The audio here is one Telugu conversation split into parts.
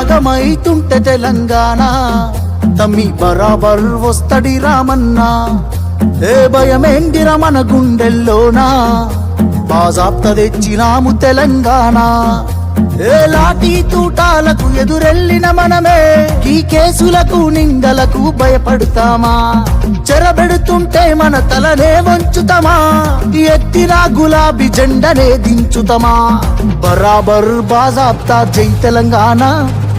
భాగమైతుంటే తెలంగాణ. తమ్మి బరాబర్ వస్తడి రామన్నా. ఏ భయమేందిర మన గుండెల్లోనా? బాజాప్త తెచ్చినాము తెలంగాణ. ఏ లాఠీ తూటాలకు ఎదురెళ్ళిన మనమే. ఈ కేసులకు నిందలకు భయపడతామా? చెరబెడుతుంటే మన తలనే వంచుతమా? ఎత్తిన గులాబీ జెండనే దించుతమా? బరాబర్ బాజాప్తా జై తెలంగాణ.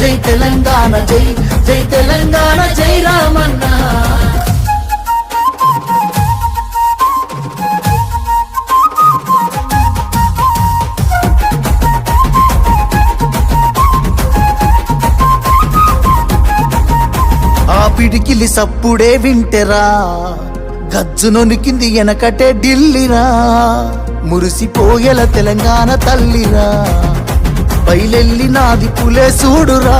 జై తెలంగాణ జై జై తెలంగాణ జై రామన్న. ఆ పిడికిలి సప్పుడే వింటెరా గజ్జునొనికింది వెనకటే ఢిల్లీరా మురిసిపోయేల తెలంగాణ తల్లిరా. బయలెల్లి నాది పులే చూడురా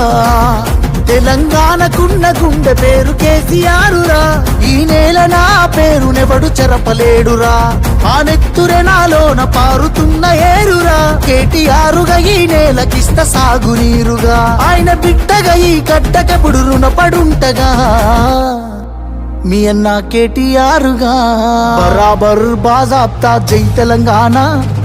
తెలంగాణకున్న గుండె పేరు కేసీఆరురా. ఈ నేల నా పేరునెవడు చెరపలేడురా. ఆ నెత్తురె నాలోన పారుతున్న ఏరురా. కేటీఆరుగా ఈ నేలకిస్త సాగునీరుగా. ఆయన బిడ్డగా ఈ గడ్డకెప్పుడు రుణపడుంటగా. మీ అన్న కేటీఆరుగా. బరాబర్ బాజాబ్తా జై తెలంగాణ.